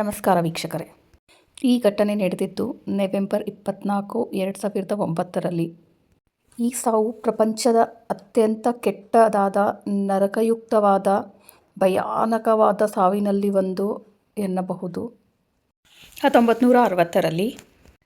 ನಮಸ್ಕಾರ ವೀಕ್ಷಕರೇ. ಈ ಘಟನೆ ನಡೆದಿದ್ದು ನವೆಂಬರ್ ಇಪ್ಪತ್ನಾಲ್ಕು, ಎರಡು ಸಾವಿರದ ಒಂಬತ್ತರಲ್ಲಿ. ಈ ಸಾವು ಪ್ರಪಂಚದ ಅತ್ಯಂತ ಕೆಟ್ಟದಾದ, ನರಕಯುಕ್ತವಾದ, ಭಯಾನಕವಾದ ಸಾವಿನಲ್ಲಿ ಒಂದು ಎನ್ನಬಹುದು. ಹತ್ತೊಂಬತ್ತು ನೂರ ಅರವತ್ತರಲ್ಲಿ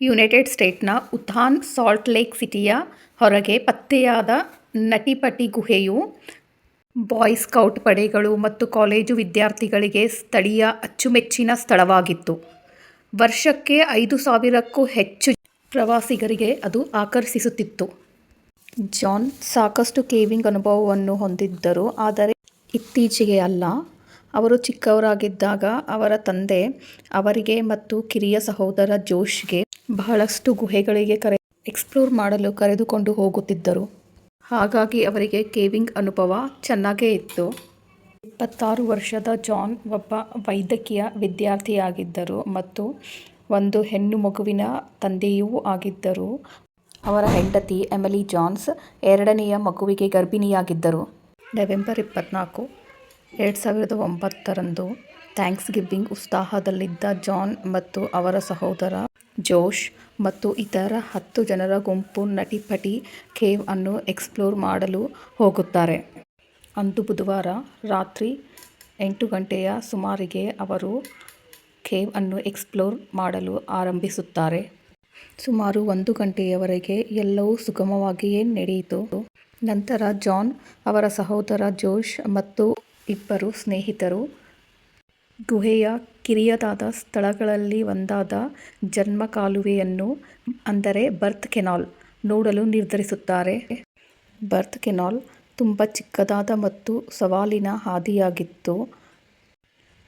ಯುನೈಟೆಡ್ ಸ್ಟೇಟ್ನ ಉಥಾನ್ ಸಾಲ್ಟ್ ಲೇಕ್ ಸಿಟಿಯ ಹೊರಗೆ ಪತ್ತೆಯಾದ ನಟಿಪಟಿ ಗುಹೆಯು ಬಾಯ್ ಸ್ಕೌಟ್ ಪಡೆಗಳು ಮತ್ತು ಕಾಲೇಜು ವಿದ್ಯಾರ್ಥಿಗಳಿಗೆ ಸ್ಥಳೀಯ ಅಚ್ಚುಮೆಚ್ಚಿನ ಸ್ಥಳವಾಗಿತ್ತು. ವರ್ಷಕ್ಕೆ ಐದು ಸಾವಿರಕ್ಕೂ ಹೆಚ್ಚು ಪ್ರವಾಸಿಗರಿಗೆ ಅದು ಆಕರ್ಷಿಸುತ್ತಿತ್ತು. ಜಾನ್ ಸಾಕಷ್ಟು ಕೇವಿಂಗ್ ಅನುಭವವನ್ನು ಹೊಂದಿದ್ದರು, ಆದರೆ ಇತ್ತೀಚೆಗೆ ಅಲ್ಲ. ಅವರು ಚಿಕ್ಕವರಾಗಿದ್ದಾಗ ಅವರ ತಂದೆ ಅವರಿಗೆ ಮತ್ತು ಕಿರಿಯ ಸಹೋದರ ಜೋಶ್ಗೆ ಬಹಳಷ್ಟು ಗುಹೆಗಳಿಗೆ ಕರೆ, ಎಕ್ಸ್ಪ್ಲೋರ್ ಮಾಡಲು ಕರೆದುಕೊಂಡು ಹೋಗುತ್ತಿದ್ದರು. ಹಾಗಾಗಿ ಅವರಿಗೆ ಕೇವಿಂಗ್ ಅನುಭವ ಚೆನ್ನಾಗೇ ಇತ್ತು. ಇಪ್ಪತ್ತಾರು ವರ್ಷದ ಜಾನ್ ಒಬ್ಬ ವೈದ್ಯಕೀಯ ವಿದ್ಯಾರ್ಥಿಯಾಗಿದ್ದರು ಮತ್ತು ಒಂದು ಹೆಣ್ಣು ಮಗುವಿನ ತಂದೆಯೂ ಆಗಿದ್ದರು. ಅವರ ಹೆಂಡತಿ ಎಮಲಿ ಜಾನ್ಸ್ ಎರಡನೆಯ ಮಗುವಿಗೆ ಗರ್ಭಿಣಿಯಾಗಿದ್ದರು. ನವೆಂಬರ್ ಇಪ್ಪತ್ನಾಲ್ಕು, ಎರಡು ಸಾವಿರದ ಒಂಬತ್ತರಂದು ಥ್ಯಾಂಕ್ಸ್ ಗಿವಿಂಗ್ ಉತ್ಸಾಹದಲ್ಲಿದ್ದ ಜಾನ್ ಮತ್ತು ಅವರ ಸಹೋದರ ಜೋಶ್ ಮತ್ತು ಇತರ ಹತ್ತು ಜನರ ಗುಂಪು ನಟಿಪಟಿ ಕೇವ್ ಅನ್ನು ಎಕ್ಸ್ಪ್ಲೋರ್ ಮಾಡಲು ಹೋಗುತ್ತಾರೆ. ಅಂದು ಬುಧವಾರ ರಾತ್ರಿ ಎಂಟು ಗಂಟೆಯ ಸುಮಾರಿಗೆ ಅವರು ಕೇವ್ ಅನ್ನು ಎಕ್ಸ್ಪ್ಲೋರ್ ಮಾಡಲು ಆರಂಭಿಸುತ್ತಾರೆ. ಸುಮಾರು ಒಂದು ಗಂಟೆಯವರೆಗೆ ಎಲ್ಲವೂ ಸುಗಮವಾಗಿಯೇ ನಡೆಯಿತು. ನಂತರ ಜಾನ್ ಅವರ ಸಹೋದರ ಜೋಶ್ ಮತ್ತು ಇಬ್ಬರು ಸ್ನೇಹಿತರು ಗುಹೆಯ ಕಿರಿಯದಾದ ಸ್ಥಳಗಳಲ್ಲಿ ಒಂದಾದ ಜನ್ಮ ಕಾಲುವೆಯನ್ನು ಅಂದರೆ ಬರ್ತ್ ಕೆನಾಲ್, ನೋಡಲು ನಿರ್ಧರಿಸುತ್ತಾರೆ. ಬರ್ತ್ ಕೆನಾಲ್ ತುಂಬ ಚಿಕ್ಕದಾದ ಮತ್ತು ಸವಾಲಿನ ಹಾದಿಯಾಗಿತ್ತು.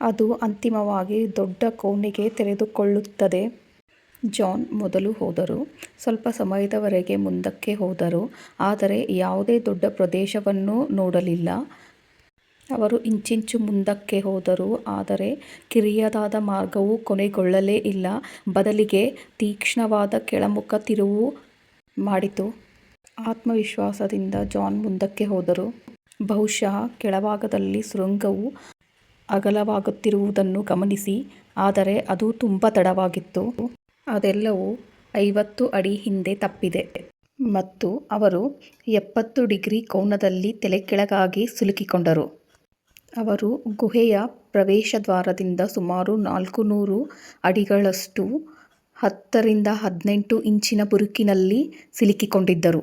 ಅದು ಅಂತಿಮವಾಗಿ ದೊಡ್ಡ ಕೋಣೆಗೆ ತೆರೆದುಕೊಳ್ಳುತ್ತದೆ. ಜಾನ್ ಮೊದಲು ಹೋದರು. ಸ್ವಲ್ಪ ಸಮಯದವರೆಗೆ ಮುಂದಕ್ಕೆ ಹೋದರು. ಆದರೆ ಯಾವುದೇ ದೊಡ್ಡ ಪ್ರದೇಶವನ್ನು ನೋಡಲಿಲ್ಲ. ಅವರು ಇಂಚಿಂಚು ಮುಂದಕ್ಕೆ ಹೋದರು. ಆದರೆ ಕಿರಿಯದಾದ ಮಾರ್ಗವು ಕೊನೆಗೊಳ್ಳಲೇ ಇಲ್ಲ. ಬದಲಿಗೆ ತೀಕ್ಷ್ಣವಾದ ಕೆಳಮುಖ ತಿರುವು ಮಾಡಿತು. ಆತ್ಮವಿಶ್ವಾಸದಿಂದ ಜಾನ್ ಮುಂದಕ್ಕೆ ಹೋದರು. ಬಹುಶಃ ಕೆಳಭಾಗದಲ್ಲಿ ಸುರಂಗವು ಅಗಲವಾಗುತ್ತಿರುವುದನ್ನು ಗಮನಿಸಿ. ಆದರೆ ಅದು ತುಂಬ ತಡವಾಗಿತ್ತು. ಅದೆಲ್ಲವೂ ಐವತ್ತು ಅಡಿ ಹಿಂದೆ ತಪ್ಪಿದೆ. ಮತ್ತು ಅವರು ಎಪ್ಪತ್ತು ಡಿಗ್ರಿ ಕೋನದಲ್ಲಿ ತಲೆಕೆಳಗಾಗಿ ಸಿಲುಕಿಕೊಂಡರು. ಅವರು ಗುಹೆಯ ಪ್ರವೇಶದ್ವಾರದಿಂದ ಸುಮಾರು ನಾಲ್ಕು ನೂರು ಅಡಿಗಳಷ್ಟು ಹತ್ತರಿಂದ ಹದಿನೆಂಟು ಇಂಚಿನ ಬುರುಕಿನಲ್ಲಿ ಸಿಲುಕಿಕೊಂಡಿದ್ದರು.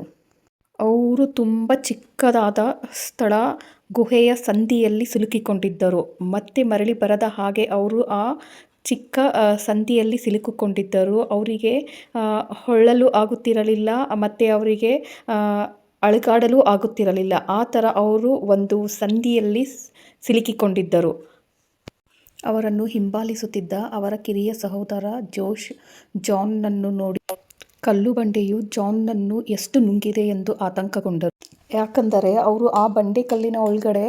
ಅವರು ತುಂಬ ಚಿಕ್ಕದಾದ ಸ್ಥಳ ಗುಹೆಯ ಸಂದಿಯಲ್ಲಿ ಸಿಲುಕಿಕೊಂಡಿದ್ದರು. ಮತ್ತೆ ಮರಳಿ ಬರದ ಹಾಗೆ ಅವರು ಆ ಚಿಕ್ಕ ಸಂದಿಯಲ್ಲಿ ಸಿಲುಕಿಕೊಂಡಿದ್ದರು. ಅವರಿಗೆ ಹೊಳ್ಳಲು ಆಗುತ್ತಿರಲಿಲ್ಲ. ಮತ್ತು ಅವರಿಗೆ ಅಳುಗಾಡಲು ಆಗುತ್ತಿರಲಿಲ್ಲ. ಆ ಥರ ಅವರು ಒಂದು ಸಂದಿಯಲ್ಲಿ ಸಿಲುಕಿಕೊಂಡಿದ್ದರು. ಅವರನ್ನು ಹಿಂಬಾಲಿಸುತ್ತಿದ್ದ ಅವರ ಕಿರಿಯ ಸಹೋದರ ಜೋಶ್ ಜಾನ್ನನ್ನು ನೋಡಿ ಕಲ್ಲು ಬಂಡೆಯು ಜಾನ್ನನ್ನು ಎಷ್ಟು ನುಂಗಿದೆ ಎಂದು ಆತಂಕಗೊಂಡರು. ಯಾಕಂದರೆ ಅವರು ಆ ಬಂಡೆ ಕಲ್ಲಿನ ಒಳಗಡೆ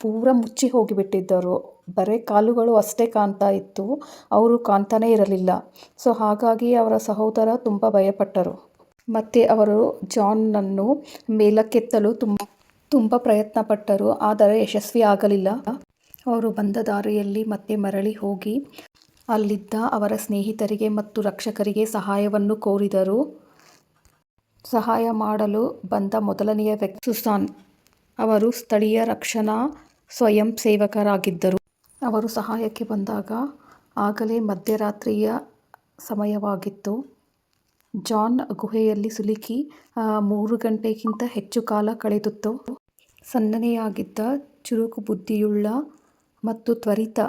ಪೂರ ಮುಚ್ಚಿ ಹೋಗಿಬಿಟ್ಟಿದ್ದರು. ಬರೇ ಕಾಲುಗಳು ಅಷ್ಟೇ ಕಾಣ್ತಾ ಇತ್ತು. ಅವರು ಕಾಣ್ತಾನೇ ಇರಲಿಲ್ಲ. ಸೊ ಹಾಗಾಗಿ ಅವರ ಸಹೋದರ ತುಂಬ ಭಯಪಟ್ಟರು. ಮತ್ತು ಅವರು ಜಾನ್ನನ್ನು ಮೇಲಕ್ಕೆತ್ತಲು ತುಂಬ ತುಂಬ ಪ್ರಯತ್ನಪಟ್ಟರು, ಆದರೆ ಯಶಸ್ವಿ ಆಗಲಿಲ್ಲ. ಅವರು ಬಂದ ದಾರಿಯಲ್ಲಿ ಮತ್ತೆ ಮರಳಿ ಹೋಗಿ ಅಲ್ಲಿದ್ದ ಅವರ ಸ್ನೇಹಿತರಿಗೆ ಮತ್ತು ರಕ್ಷಕರಿಗೆ ಸಹಾಯವನ್ನು ಕೋರಿದರು. ಸಹಾಯ ಮಾಡಲು ಬಂದ ಮೊದಲನೆಯ ವ್ಯಕ್ತಿ ಸುಸಾನ್. ಅವರು ಸ್ಥಳೀಯ ರಕ್ಷಣಾ ಸ್ವಯಂ ಸೇವಕರಾಗಿದ್ದರು. ಅವರು ಸಹಾಯಕ್ಕೆ ಬಂದಾಗ ಆಗಲೇ ಮಧ್ಯರಾತ್ರಿಯ ಸಮಯವಾಗಿತ್ತು. ಜಾನ್ ಗುಹೆಯಲ್ಲಿ ಸಿಲುಕಿ ಮೂರು ಗಂಟೆಗಿಂತ ಹೆಚ್ಚು ಕಾಲ ಕಳೆದಿತ್ತು. ಸನ್ನನೆಯಾಗಿದ್ದ, ಚುರುಕು ಬುದ್ಧಿಯುಳ್ಳ ಮತ್ತು ತ್ವರಿತ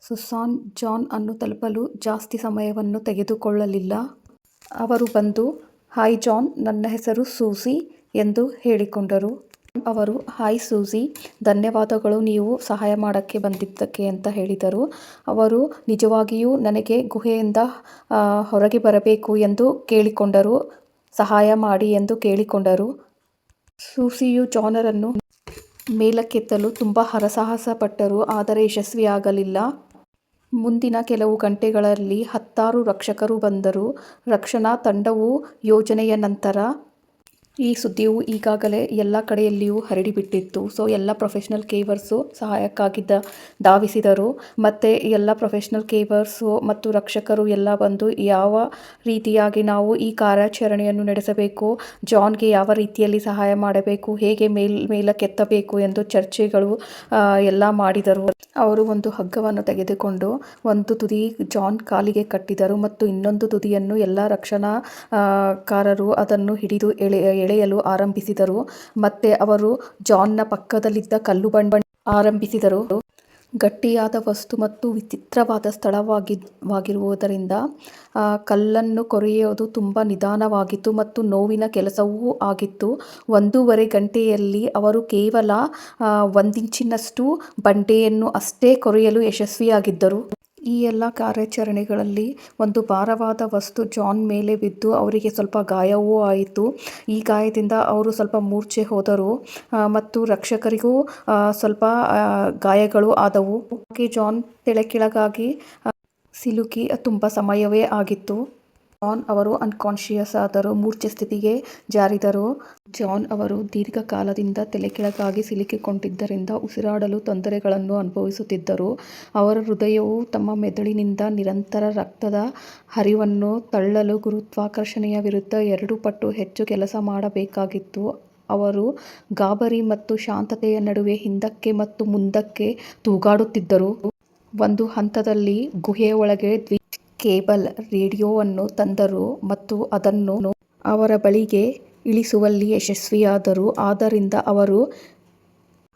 ಸುಸಾನ್ ಜಾನ್ ಅನ್ನು ತಲುಪಲು ಜಾಸ್ತಿ ಸಮಯವನ್ನು ತೆಗೆದುಕೊಳ್ಳಲಿಲ್ಲ. ಅವರು ಬಂದು, ಹಾಯ್ ಜಾನ್, ನನ್ನ ಹೆಸರು ಸೂಸಿ ಎಂದು ಹೇಳಿಕೊಂಡರು. ಅವರು, ಹಾಯ್ ಸೂಸಿ ಧನ್ಯವಾದಗಳು ನೀವು ಸಹಾಯ ಮಾಡೋಕ್ಕೆ ಬಂದಿದ್ದಕ್ಕೆ ಅಂತ ಹೇಳಿದರು. ಅವರು, ನಿಜವಾಗಿಯೂ ನನಗೆ ಗುಹೆಯಿಂದ ಹೊರಗೆ ಬರಬೇಕು ಎಂದು ಕೇಳಿಕೊಂಡರು. ಸಹಾಯ ಮಾಡಿ ಎಂದು ಕೇಳಿಕೊಂಡರು. ಸೂಸಿಯು ಜಾನರನ್ನು ಮೇಲಕ್ಕೆತ್ತಲು ತುಂಬ ಹರಸಾಹಸ ಪಟ್ಟರು ಆದರೆ ಯಶಸ್ವಿಯಾಗಲಿಲ್ಲ. ಮುಂದಿನ ಕೆಲವು ಗಂಟೆಗಳಲ್ಲಿ ಹತ್ತಾರು ರಕ್ಷಕರು ಬಂದರು. ರಕ್ಷಣಾ ತಂಡವು ಯೋಜನೆಯ ನಂತರ ಈ ಸುದ್ದಿಯು ಈಗಾಗಲೇ ಎಲ್ಲ ಕಡೆಯಲ್ಲಿಯೂ ಹರಡಿಬಿಟ್ಟಿತ್ತು. ಸೊ, ಎಲ್ಲ ಪ್ರೊಫೆಷ್ನಲ್ ಕೇವರ್ಸು ಸಹಾಯಕ್ಕಾಗಿದ್ದ ಧಾವಿಸಿದರು. ಮತ್ತು ಎಲ್ಲ ಪ್ರೊಫೆಷ್ನಲ್ ಕೇವರ್ಸು ಮತ್ತು ರಕ್ಷಕರು ಎಲ್ಲ ಬಂದು ಯಾವ ರೀತಿಯಾಗಿ ನಾವು ಈ ಕಾರ್ಯಾಚರಣೆಯನ್ನು ನಡೆಸಬೇಕು, ಜಾನ್ಗೆ ಯಾವ ರೀತಿಯಲ್ಲಿ ಸಹಾಯ ಮಾಡಬೇಕು, ಹೇಗೆ ಮೇಲ್ ಮೇಲಕ್ಕೆತ್ತಬೇಕು ಎಂದು ಚರ್ಚೆಗಳು ಎಲ್ಲ ಮಾಡಿದರು. ಅವರು ಒಂದು ಹಗ್ಗವನ್ನು ತೆಗೆದುಕೊಂಡು ಒಂದು ತುದಿ ಜಾನ್ ಕಾಲಿಗೆ ಕಟ್ಟಿದರು ಮತ್ತು ಇನ್ನೊಂದು ತುದಿಯನ್ನು ಎಲ್ಲ ರಕ್ಷಣಾ ಕಾರರು ಅದನ್ನು ಹಿಡಿದು ಎಳೆ ಎಳೆಯಲು ಆರಂಭಿಸಿದರು. ಮತ್ತೆ ಅವರು ಜಾನ್ನ ಪಕ್ಕದಲ್ಲಿದ್ದ ಕಲ್ಲು ಬಂಡ ಆರಂಭಿಸಿದರು. ಗಟ್ಟಿಯಾದ ವಸ್ತು ಮತ್ತು ವಿಚಿತ್ರವಾದ ಸ್ಥಳವಾಗಿ ವಾಗಿರುವುದರಿಂದ ಕಲ್ಲನ್ನು ಕೊರೆಯೋದು ತುಂಬ ನಿಧಾನವಾಗಿತ್ತು ಮತ್ತು ನೋವಿನ ಕೆಲಸವೂ ಆಗಿತ್ತು. ಒಂದೂವರೆ ಗಂಟೆಯಲ್ಲಿ ಅವರು ಕೇವಲ ಒಂದಿಂಚಿನಷ್ಟು ಬಂಡೆಯನ್ನು ಅಷ್ಟೇ ಕೊರೆಯಲು ಯಶಸ್ವಿಯಾಗಿದ್ದರು. ಈ ಎಲ್ಲ ಕಾರ್ಯಾಚರಣೆಗಳಲ್ಲಿ ಒಂದು ಭಾರವಾದ ವಸ್ತು ಜಾನ್ ಮೇಲೆ ಬಿದ್ದು ಅವರಿಗೆ ಸ್ವಲ್ಪ ಗಾಯವೂ ಆಯಿತು. ಈ ಗಾಯದಿಂದ ಅವರು ಸ್ವಲ್ಪ ಮೂರ್ಛೆ ಹೋದರು. ಮತ್ತು ರಕ್ಷಕರಿಗೂ ಸ್ವಲ್ಪ ಗಾಯಗಳು ಆದವು. ಹಾಗೆ ಜಾನ್ ತೆಳಕೆಳಗಾಗಿ ಆ, ಸಿಲುಕಿ ತುಂಬ ಸಮಯವೇ ಆಗಿತ್ತು. ಜಾನ್ ಅವರು ಅನ್ಕಾನ್ಶಿಯಸ್ ಆದರು ಮೂರ್ಛೆ ಸ್ಥಿತಿಗೆ ಜಾರಿದರು. ಜಾನ್ ಅವರು ದೀರ್ಘಕಾಲದಿಂದ ತಲೆಕೆಳಗಾಗಿ ಸಿಲುಕಿಕೊಂಡಿದ್ದರಿಂದ ಉಸಿರಾಡಲು ತೊಂದರೆಗಳನ್ನು ಅನುಭವಿಸುತ್ತಿದ್ದರು. ಅವರ ಹೃದಯವು ತಮ್ಮ ಮೆದುಳಿನಿಂದ ನಿರಂತರ ರಕ್ತದ ಹರಿವನ್ನು ತಳ್ಳಲು ಗುರುತ್ವಾಕರ್ಷಣೆಯ ವಿರುದ್ಧ ಎರಡು ಪಟ್ಟು ಹೆಚ್ಚು ಕೆಲಸ ಮಾಡಬೇಕಾಗಿತ್ತು. ಅವರು ಗಾಬರಿ ಮತ್ತು ಶಾಂತತೆಯ ನಡುವೆ ಹಿಂದಕ್ಕೆ ಮತ್ತು ಮುಂದಕ್ಕೆ ತೂಗಾಡುತ್ತಿದ್ದರು. ಒಂದು ಹಂತದಲ್ಲಿ ಗುಹೆಯ ಒಳಗೆ ದ್ವಿ ಕೇಬಲ್ ರೇಡಿಯೋವನ್ನು ತಂದರು ಮತ್ತು ಅದನ್ನು ಅವರ ಬಳಿಗೆ ಇಳಿಸುವಲ್ಲಿ ಯಶಸ್ವಿಯಾದರು. ಆದ್ದರಿಂದ ಅವರು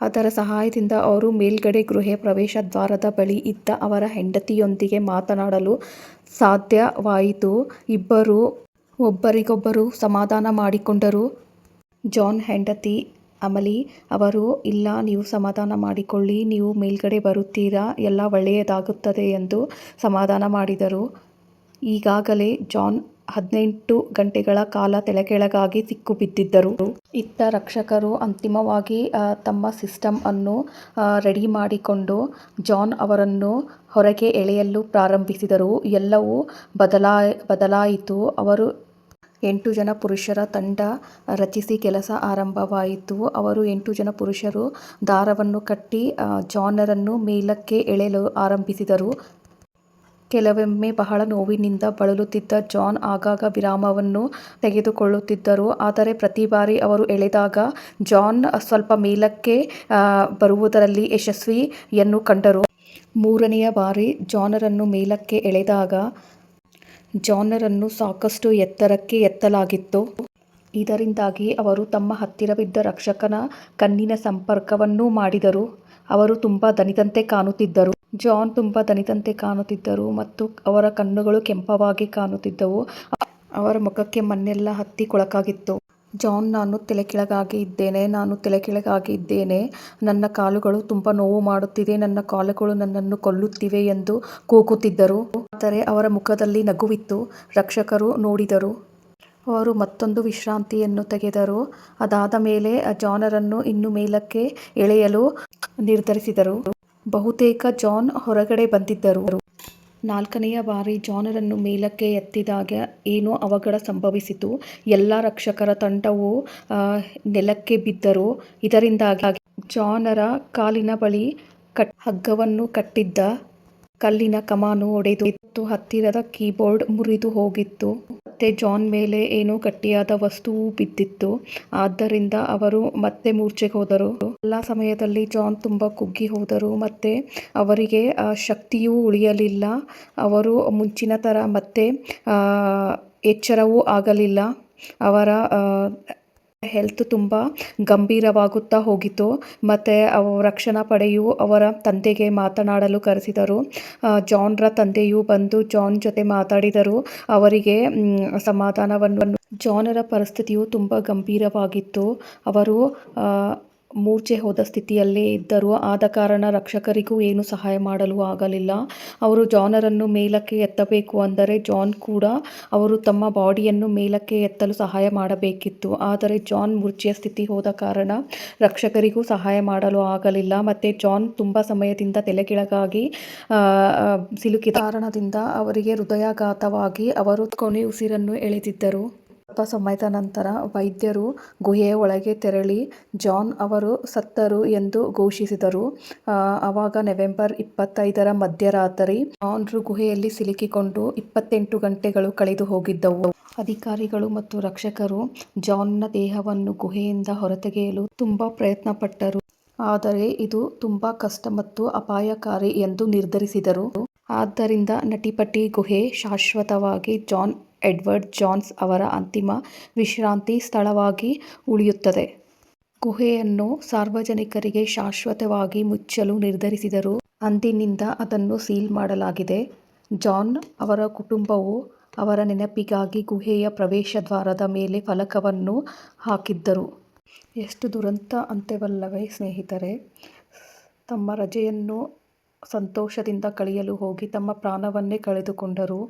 ಅದರ ಸಹಾಯದಿಂದ ಅವರು ಮೇಲ್ಗಡೆ ಗೃಹ ಪ್ರವೇಶ ದ್ವಾರದ ಬಳಿ ಇದ್ದ ಅವರ ಹೆಂಡತಿಯೊಂದಿಗೆ ಮಾತನಾಡಲು ಸಾಧ್ಯವಾಯಿತು. ಇಬ್ಬರು ಒಬ್ಬರಿಗೊಬ್ಬರು ಸಮಾಧಾನ ಮಾಡಿಕೊಂಡರು. ಜಾನ್ ಹೆಂಡತಿ, ಅಮಲಿ ಅವರು, ಇಲ್ಲ, ನೀವು ಸಮಾಧಾನ ಮಾಡಿಕೊಳ್ಳಿ, ನೀವು ಮೇಲ್ಗಡೆ ಬರುತ್ತೀರಾ? ಎಲ್ಲ ಒಳ್ಳೆಯದಾಗುತ್ತದೆ ಎಂದು ಸಮಾಧಾನ ಮಾಡಿದರು. ಈಗಾಗಲೇ ಜಾನ್ ಹದಿನೆಂಟು ಗಂಟೆಗಳ ಕಾಲ ತೆಳಕೆಳಗಾಗಿ ಸಿಕ್ಕು ಬಿದ್ದಿದ್ದರು ಇತ್ತ ರಕ್ಷಕರು ಅಂತಿಮವಾಗಿ ತಮ್ಮ ಸಿಸ್ಟಮ್ ಅನ್ನು ರೆಡಿ ಮಾಡಿಕೊಂಡು ಜಾನ್ ಅವರನ್ನು ಹೊರಗೆ ಎಳೆಯಲು ಪ್ರಾರಂಭಿಸಿದರು. ಎಲ್ಲವೂ ಬದಲಾ ಬದಲಾಯಿತು. ಅವರು ಎಂಟು ಜನ ಪುರುಷರ ತಂಡ ರಚಿಸಿ ಕೆಲಸ ಆರಂಭವಾಯಿತು. ಅವರು ಎಂಟು ಜನ ಪುರುಷರು ದಾರವನ್ನು ಕಟ್ಟಿ ಜಾನರನ್ನು ಮೇಲಕ್ಕೆ ಎಳೆಯಲು ಆರಂಭಿಸಿದರು. ಕೆಲವೊಮ್ಮೆ ಬಹಳ ನೋವಿನಿಂದ ಬಳಲುತ್ತಿದ್ದ ಜಾನ್ ಆಗಾಗ ವಿರಾಮವನ್ನು ತೆಗೆದುಕೊಳ್ಳುತ್ತಿದ್ದರು. ಆದರೆ ಪ್ರತಿ ಬಾರಿ ಅವರು ಎಳೆದಾಗ ಜಾನ್ ಸ್ವಲ್ಪ ಮೇಲಕ್ಕೆ ಬರುವುದರಲ್ಲಿ ಯಶಸ್ವಿಯನ್ನು ಕಂಡರು. ಮೂರನೆಯ ಬಾರಿ ಜಾನರನ್ನು ಮೇಲಕ್ಕೆ ಎಳೆದಾಗ ಜಾನರನ್ನು ಸಾಕಷ್ಟು ಎತ್ತರಕ್ಕೆ ಎತ್ತಲಾಗಿತ್ತು. ಇದರಿಂದಾಗಿ ಅವರು ತಮ್ಮ ಹತ್ತಿರವಿದ್ದ ರಕ್ಷಕನ ಕಣ್ಣಿನ ಸಂಪರ್ಕವನ್ನೂ ಮಾಡಿದರು. ಅವರು ತುಂಬ ದಣಿದಂತೆ ಕಾಣುತ್ತಿದ್ದರು. ಜಾನ್ ತುಂಬ ದಣಿದಂತೆ ಕಾಣುತ್ತಿದ್ದರು ಮತ್ತು ಅವರ ಕಣ್ಣುಗಳು ಕೆಂಪವಾಗಿ ಕಾಣುತ್ತಿದ್ದವು. ಅವರ ಮುಖಕ್ಕೆ ಮಣ್ಣೆಲ್ಲ ಹತ್ತಿ ಕೊಳಕಾಗಿತ್ತು. ಜಾನ್, ನಾನು ತಲೆಕೆಳಗಾಗಿ ಇದ್ದೇನೆ, ನಾನು ತಲೆಕೆಳಗಾಗಿ ಇದ್ದೇನೆ. ನನ್ನ ಕಾಲುಗಳು ತುಂಬ ನೋವು ಮಾಡುತ್ತಿದೆ, ನನ್ನ ಕಾಲುಗಳು ನನ್ನನ್ನು ಕೊಲ್ಲುತ್ತಿವೆ ಎಂದು ಕೂಗುತ್ತಿದ್ದರು. ಆದರೆ ಅವರ ಮುಖದಲ್ಲಿ ನಗುವಿತ್ತು. ರಕ್ಷಕರು ನೋಡಿದರು. ಅವರು ಮತ್ತೊಂದು ವಿಶ್ರಾಂತಿಯನ್ನು ತೆಗೆದರು. ಅದಾದ ಮೇಲೆ ಜಾನರನ್ನು ಇನ್ನು ಮೇಲಕ್ಕೆ ಎಳೆಯಲು ನಿರ್ಧರಿಸಿದರು. ಬಹುತೇಕ ಜಾನ್ ಹೊರಗಡೆ ಬಂದಿದ್ದರು. ನಾಲ್ಕನೆಯ ಬಾರಿ ಜಾನರನ್ನು ಮೇಲಕ್ಕೆ ಎತ್ತಿದಾಗ ಏನೋ ಅವಘಡ ಸಂಭವಿಸಿತು. ಎಲ್ಲ ರಕ್ಷಕರ ತಂಡವು ನೆಲಕ್ಕೆ ಬಿದ್ದರು. ಇದರಿಂದಾಗಿ ಜಾನರ ಕಾಲಿನ ಬಳಿ ಕಟ್, ಹಗ್ಗವನ್ನು ಕಟ್ಟಿದ್ದ ಕಲ್ಲಿನ ಕಮಾನು ಒಡೆದು ಹತ್ತಿರದ ಕೀಬೋರ್ಡ್ ಮುರಿದು ಹೋಗಿತ್ತು. ಮತ್ತೆ ಜಾನ್ ಮೇಲೆ ಏನೋ ಗಟ್ಟಿಯಾದ ವಸ್ತುವು ಬಿದ್ದಿತ್ತು. ಆದ್ದರಿಂದ ಅವರು ಮತ್ತೆ ಮೂರ್ಛೆಗೆ ಹೋದರು. ಎಲ್ಲ ಸಮಯದಲ್ಲಿ ಜಾನ್ ತುಂಬ ಕುಗ್ಗಿ ಹೋದರು. ಮತ್ತೆ ಅವರಿಗೆ ಶಕ್ತಿಯೂ ಉಳಿಯಲಿಲ್ಲ. ಅವರು ಮುಂಚಿನ ಥರ ಮತ್ತೆ ಎಚ್ಚರವೂ ಆಗಲಿಲ್ಲ. ಅವರ ಹೆಲ್ತ್ ತುಂಬ ಗಂಭೀರವಾಗುತ್ತಾ ಹೋಗಿತು ಮತ್ತು ಅವ ರಕ್ಷಣಾ ಪಡೆಯು ಅವರ ತಂದೆಗೆ ಮಾತನಾಡಲು ಕರೆಸಿದರು. ಜಾನ್ರ ತಂದೆಯು ಬಂದು ಜಾನ್ ಜೊತೆ ಮಾತಾಡಿದರು. ಅವರಿಗೆ ಸಮಾಧಾನವನ್ನು ಜಾನರ ಪರಿಸ್ಥಿತಿಯು ತುಂಬ ಗಂಭೀರವಾಗಿತ್ತು. ಅವರು ಮೂರ್ಛೆ ಹೋದ ಸ್ಥಿತಿಯಲ್ಲೇ ಇದ್ದರು ಆದ ಕಾರಣ ರಕ್ಷಕರಿಗೂ ಏನು ಸಹಾಯ ಮಾಡಲು ಆಗಲಿಲ್ಲ. ಅವರು ಜಾನರನ್ನು ಮೇಲಕ್ಕೆ ಎತ್ತಬೇಕು ಅಂದರೆ ಜಾನ್ ಕೂಡ ಅವರು ತಮ್ಮ ಬಾಡಿಯನ್ನು ಮೇಲಕ್ಕೆ ಎತ್ತಲು ಸಹಾಯ ಮಾಡಬೇಕಿತ್ತು. ಆದರೆ ಜಾನ್ ಮೂರ್ಛೆಯ ಸ್ಥಿತಿ ಹೋದ ಕಾರಣ ರಕ್ಷಕರಿಗೂ ಸಹಾಯ ಮಾಡಲು ಆಗಲಿಲ್ಲ. ಮತ್ತು ಜಾನ್ ತುಂಬ ಸಮಯದಿಂದ ತಲೆಕೆಳಗಾಗಿ ಸಿಲುಕಿದ ಕಾರಣದಿಂದ ಅವರಿಗೆ ಹೃದಯಾಘಾತವಾಗಿ ಅವರು ಕೊನೆ ಉಸಿರನ್ನು ಎಳೆದಿದ್ದರು. ಸ್ವಲ್ಪ ಸಮಯದ ನಂತರ ವೈದ್ಯರು ಗುಹೆಯ ಒಳಗೆ ತೆರಳಿ ಜಾನ್ ಅವರು ಸತ್ತರು ಎಂದು ಘೋಷಿಸಿದರು. ಆವಾಗ ನವೆಂಬರ್ ಇಪ್ಪತ್ತೈದರ ಮಧ್ಯರಾತ್ರಿ ಜಾನ್ರು ಗುಹೆಯಲ್ಲಿ ಸಿಲುಕಿಕೊಂಡು ಇಪ್ಪತ್ತೆಂಟು ಗಂಟೆಗಳು ಕಳೆದು ಹೋಗಿದ್ದವು. ಅಧಿಕಾರಿಗಳು ಮತ್ತು ರಕ್ಷಕರು ಜಾನ್ನ ದೇಹವನ್ನು ಗುಹೆಯಿಂದ ಹೊರತೆಗೆಯಲು ತುಂಬ ಪ್ರಯತ್ನಪಟ್ಟರು. ಆದರೆ ಇದು ತುಂಬ ಕಷ್ಟ ಮತ್ತು ಅಪಾಯಕಾರಿ ಎಂದು ನಿರ್ಧರಿಸಿದರು. ಆದ್ದರಿಂದ ನಟಿಪಟಿ ಗುಹೆ ಶಾಶ್ವತವಾಗಿ ಜಾನ್ ಎಡ್ವರ್ಡ್ ಜಾನ್ಸ್ ಅವರ ಅಂತಿಮ ವಿಶ್ರಾಂತಿ ಸ್ಥಳವಾಗಿ ಉಳಿಯುತ್ತದೆ. ಗುಹೆಯನ್ನು ಸಾರ್ವಜನಿಕರಿಗೆ ಶಾಶ್ವತವಾಗಿ ಮುಚ್ಚಲು ನಿರ್ಧರಿಸಿದರು. ಅಂದಿನಿಂದ ಅದನ್ನು ಸೀಲ್ ಮಾಡಲಾಗಿದೆ. ಜಾನ್ ಅವರ ಕುಟುಂಬವು ಅವರ ನೆನಪಿಗಾಗಿ ಗುಹೆಯ ಪ್ರವೇಶ ದ್ವಾರದ ಮೇಲೆ ಫಲಕವನ್ನು ಹಾಕಿದ್ದರು. ಎಷ್ಟು ದುರಂತ ಅಂತ್ಯವಲ್ಲವೇ ಸ್ನೇಹಿತರೆ. ತಮ್ಮ ರಜೆಯನ್ನು ಸಂತೋಷದಿಂದ ಕಳೆಯಲು ಹೋಗಿ ತಮ್ಮ ಪ್ರಾಣವನ್ನೇ ಕಳೆದುಕೊಂಡರು.